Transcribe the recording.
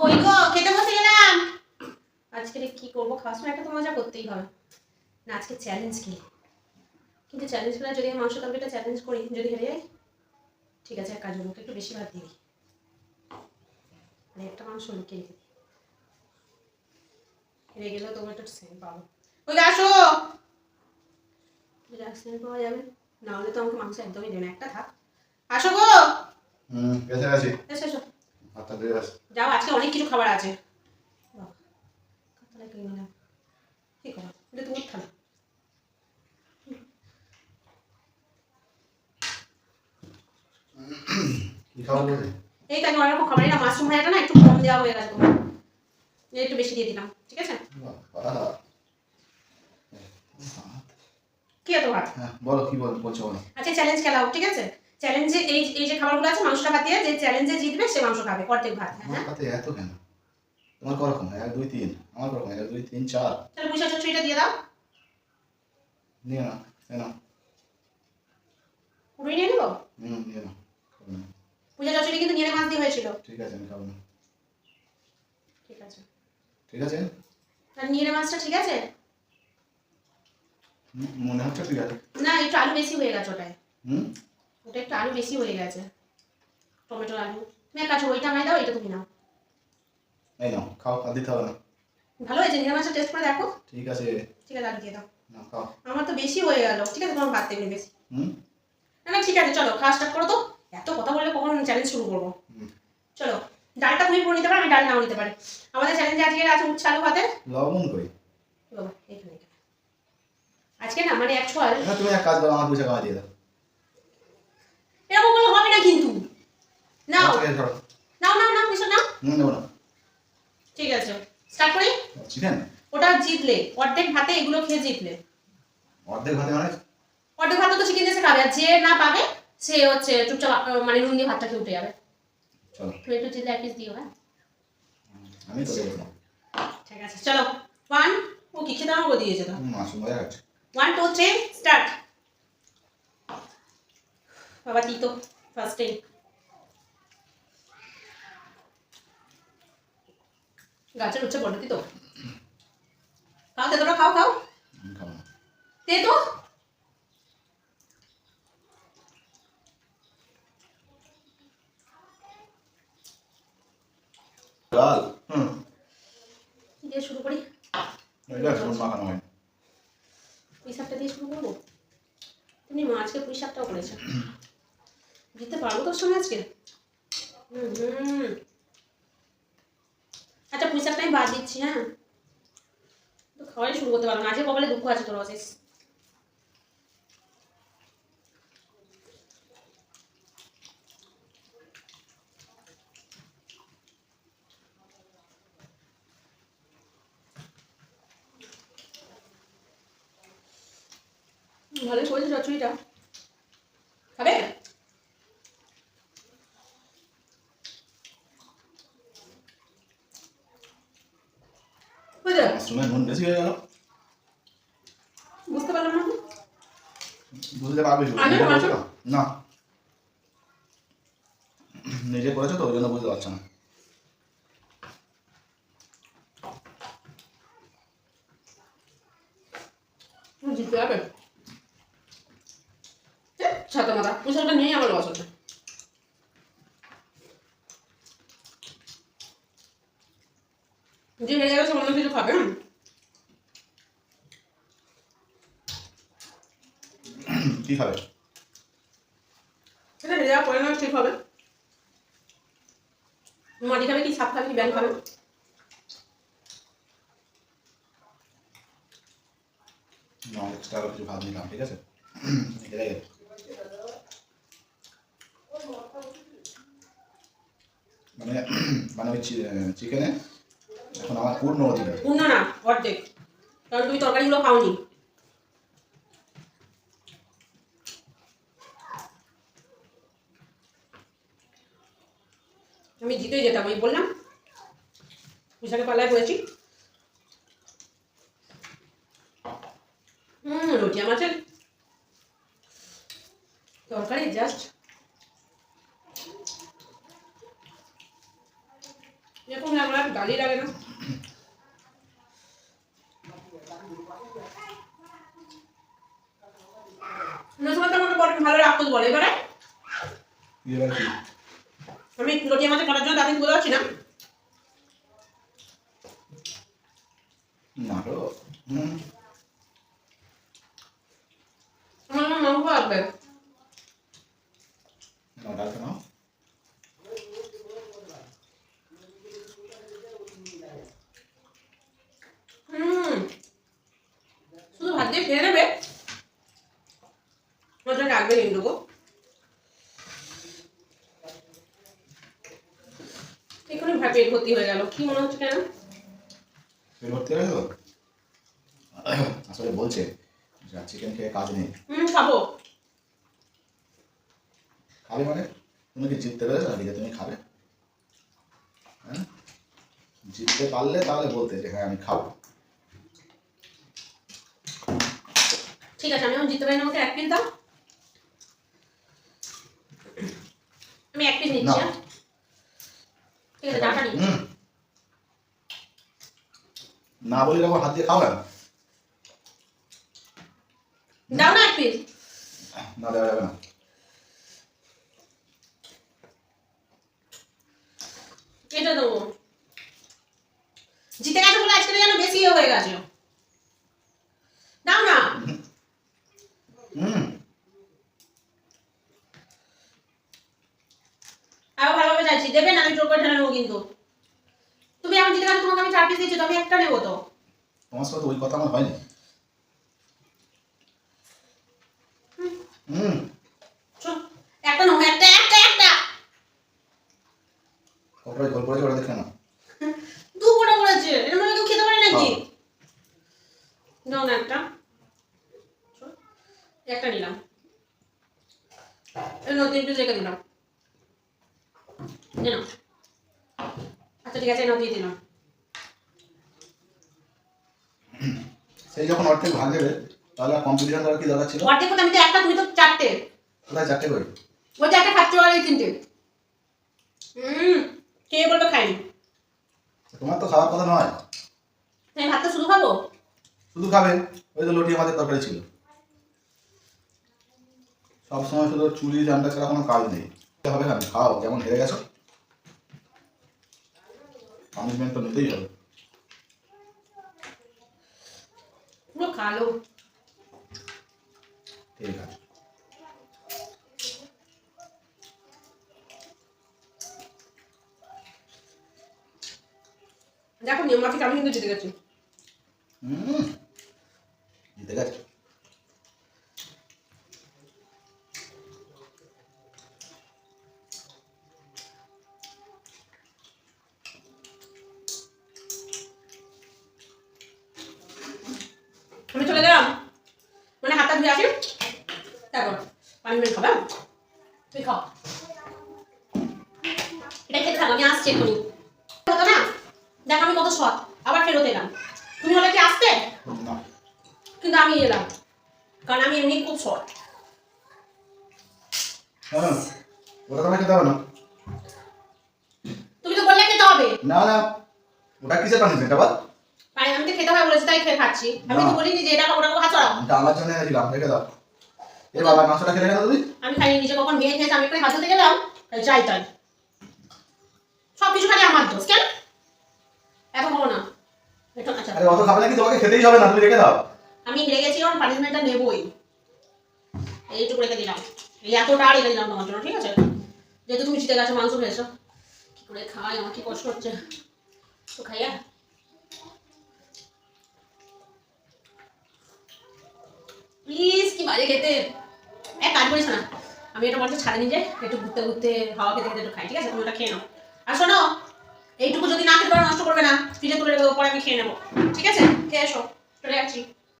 কই গো খেতে বসে গেলাম। আজকে কি করব খাওয়ার সময় একটা তো মজা করতেই হবে। না আজকে চ্যালেঞ্জ কি? কিন্তু চ্যালেঞ্জ করে যদি মাংস তরকারিটা চ্যালেঞ্জ করি যদি হেরে যাই ঠিক আছে এক কাজ করব একটু বেশি ভাত দিবি মানে একটা মাংস লুকিয়ে দিই। হেরে গেলেও তবু একটা সেন্ট পাবো ওই আসো! সেন্ট পাওয়া যাবে না হলে তো আমাকে মাংস একদমই দেবে না। একটা থাক। আসো গো! হুম এসো এসো। যাও আজকে অনেক কিছু খাবার আছে। কাতলা কিনে নিলাম কি করো এটা তুমি খাবে। কি খাবার বলছে এই তো আমি অনেক রকম না মাশরুম ভাজাটা না একটু কম দেওয়া হয়ে গেছে একটু বেশি দিয়ে দিলাম ঠিক আছে। কি এত ভাত? হ্যাঁ বলো কি বল বলছো আচ্ছা চ্যালেঞ্জ খেলাও ঠিক আছে? চ্যালেঞ্জে এই এই যে খাবারগুলো আছে মাংসটা ভাত দিয়ে যে চ্যালেঞ্জে জিতবে সে মাংস খাবে অর্ধেক ভাত হ্যাঁ? এত কেন? তোমার করকম এক দুই তিন। আমার করকম এক দুই তিন চার। তাহলে পুষা চচ্চড়িটা দিয়ে দাও। নিয়ে না না পুরোই নিয়ে নেব? হুম নিয়ে না। পূজা চচ্চড়ি কিন্তু নিয়ে মাছ দিয়ে হয়েছিল। ঠিক আছে আমি খাব না। ঠিক আছে। ঠিক আছে? আর নিয়ে মাছটা ঠিক আছে? মনে হচ্ছে ঠিক আছে। না একটু আলু বেশি হয়ে গেছে ওটায়। হুম? ওটা একটু আলু বেশি হয়ে গেছে। টমেটো আলু। তুমি এক কাজ করো, ওইটা আমায় দাও এটা তুমি নাও। এই নাও খাও আর দিতে হবে না। ভালো হয়েছে নিরামিষ টেস্ট করে দেখো। ঠিক আছে। ঠিক আছে আলু দিয়ে দাও। না খাও। আমার তো বেশি হয়ে গেল। ঠিক আছে তোমার ভাত দেবে বেশি। হুম? না না ঠিক আছে চলো খাওয়া স্টার্ট করো তো। এত কথা বললে কখন চ্যালেঞ্জ শুরু করব। চলো ডালটা তুমি পুরো নিতে পারো আমি ডাল নাও নিতে পারি। আমাদের চ্যালেঞ্জে আজকে আছে উচ্ছে আলু ভাতে। লবণ কই। আজকে না মানে অ্যাকচুয়াল হ্যাঁ তুমি এক কাজ করো আমার পয়সা কামাই দিয়ে দাও। এরকম করলে হবে না কিন্তু। নাও। নাও নাও নাও কিছু নাও। নেব না। ঠিক আছে। স্টার্ট করি? চিকেন ওটা জিতলে অর্ধেক ভাতে এগুলো খেয়ে জিতলে। অর্ধেক ভাতে মানে? অর্ধেক ভাত তো চিকেন দেশে খাবে আর যে না পাবে সে হচ্ছে চুপচাপ মানে নুন দিয়ে ভাতটা খেয়ে উঠে যাবে। চলো। তুমি একটু জিতলে এক পিস দিও হ্যাঁ? আমি তো দেবো ঠিক আছে চলো। ওয়ান ও কি খেতে আমাকে দিয়েছে তো? মাসুম মজা আছে। ওয়ান টু থ্রি স্টার্ট বাবা তিতো ফার্স্টে গাছের উচ্ছে বড় তিতো খাও তেতোটা খাও খাও। তেতো? ডাল হুম। দিয়ে শুরু করি। এটা মাখানো হয়। পুঁই শাকটা দিয়ে শুরু করব? তুমি মা আজকে পুঁই শাকটাও করেছে। দিতে পারব আজকে আচ্ছা পুঁই আমি বাদ দিচ্ছি হ্যাঁ? খাওয়াই শুরু করতে পারব না। আজকে কপালে দুঃখ আছে তোর অশেষ। ভালোই করেছে চচ্চড়িটা খাবে মাশরুমের নুন বেশি হয়ে গেল। বুঝতে পারলাম না। বুঝতে পারবে? না। নিজে করেছ তো ওই জন্য বুঝতে পারছ না। জিততে হবে ছাতা মাথা পুষাটা নিয়েই আমার লস হচ্ছে। যে হেরে গেছে অন্য কিছু খাবে? ঠিক হবে। মাটি খাবে কি সাপ খাবে কি ব্যাং খাবে? কিছু নিলাম ঠিক আছে? মানে মানে ওই চিকেনে এখন আমার পূর্ণ অধিকার। পূর্ণ না অর্ধেক। কারণ তুমি তরকারিগুলো খাওনি। আমি জিতেই যেতাম, আমি বললাম পুষাকে পাল্লায় পড়েছি হুম, রুটি মাছের তরকারি জাস্ট এরকম আর গালি লাগে না। ভালো রাখতো বলে। এবারে? আমি লটি আমাকে করার জন্য তাকে বলে যাচ্ছি না? মাংস আসবে শুধু ভাত দিয়ে খেয়ে নেবে? মজা রাখবে কিন্তু ভাই পেট ভর্তি হয়ে গেল। কি মনে হচ্ছে কেন? পেট ভর্তি হয়ে গেল? আসলে বলছে যে চিকেন খেয়ে কাজ নেই। হুম খাব। খাবে মানে? তুমি কি জিততে পেরেছ? তুমি খাবে। হ্যাঁ? জিততে পারলে তাহলে বলতে যে হ্যাঁ আমি খাব। ঠিক আছে আমি এখন জিতে পারি না আমাকে এক পিস দাও। আমি এক পিস নিচ্ছি না। হ্যাঁ? ঠিক আছে ডাটা নিই হুম। না বলে যখন হাত দিয়ে খাও না দাও না না দেওয়া যাবে না। এটা দেবো। জিতে গেছে বলে আজকে যেন বেশি ইয়ে হয়ে গেছে। দাও না। হুম। আরও ভালোভাবে চাইছি দেবে না আমি করে ঢেলে নেব কিন্তু তুমি এখন জিতে গেছো তোমাকে আমি চার পিস দিচ্ছি তো আমি একটা নেব তো তোমার সাথে ওই কথা আমার হয়নি। হুম। একটা একটা একটা একটা। কপড়ে গল্প করেছে ওটা দেখে না দু করেছে এর কেউ খেতে পারে নাকি? নাও না একটা। একটা নিলাম। এই রেখে দিলাম। আচ্ছা ঠিক আছে দিয়ে দিলাম সেই যখন অর্ধেক ভাগ দেবে তাহলে কম্পিটিশন করার কি দরকার ছিল? অর্ধেক আমি তো একটা তুমি তো চারটে। কোথায় চারটে করে? ওই একটা খাচ্ছ আর এই তিনটে। হুম কে বলবে খাইনি? তোমার তো খাওয়ার কথা নয়। আমি ভাতটা শুধু খাব? শুধু খাবে ওই তো লটি আমাদের তরকারি ছিল। সব সময় শুধু চুরি জানটা ছাড়া কোনো কাজ নেই। হবে না খাও যেমন হেরে গেছো? পানিশমেন্ট তো নিতেই হবে। পুরো কালো। ঠিক আছে দেখো নিয়ম মাফিক আমি কিন্তু জিতে গেছি। হুম। পানি মেরে খাবে? তুই খাও এটা খেতে থাকো আমি আসছি এক্ষুনি। হতো না? দেখ আমি কত সৎ আবার ফেরত এলাম। তুমি হলে কি আসতে? কিন্তু আমি এলাম কারণ আমি এমনি খুব হ্যাঁ ওটা না। তুমি তো বললে খেতে হবে। না না। ওটা কিসের পানিশমেন্ট আবার পানি আমি তো খেতে হবে বলেছি তাই খেয়ে খাচ্ছি। আমি তো বলিনি যে এটা ওটা হাত ছড়াও আমার জন্য এনেছিলাম রেখে দাও। এ বাবা মাংসটা খেলে গেল তুমি আমি খাইনি নিজে কখন মেয়ে খেয়েছে আমি করে হাত গেলাম তাই চাই তাই। সব কিছু খালি আমার দোষ কেন? এত খাব না। আচ্ছা। আরে অত খাবে নাকি তোমাকে খেতেই হবে না? তুমি রেখে দাও। আমি হেরে গেছি কারণ পানিশমেন্টটা নেবই। এইটুকু রেখে দিলাম। এই এতটা আর রেখে দিলাম তোমার জন্য ঠিক আছে? যেহেতু তুমি জিতে গেছো মাংস খেয়েছো। কি করে খাওয়াই আমার কি কষ্ট হচ্ছে? তো খাইয়া প্লিজ কি বাজে খেতে এক কাজ করিস না। আমি এটা বলছি ছাড়ে যাই, একটু ঘুরতে ঘুরতে, হাওয়া খেতে খেতে একটু খাই, ঠিক আছে? তুমি ওটা খেয়ে নাও। আর শোনো, এইটুকু যদি না খেতে পারো, নষ্ট করবে না। ফ্রিজে তুলে দেবো পরে আমি খেয়ে নেব। ঠিক আছে? খেয়ে এসো। চলে যাচ্ছি।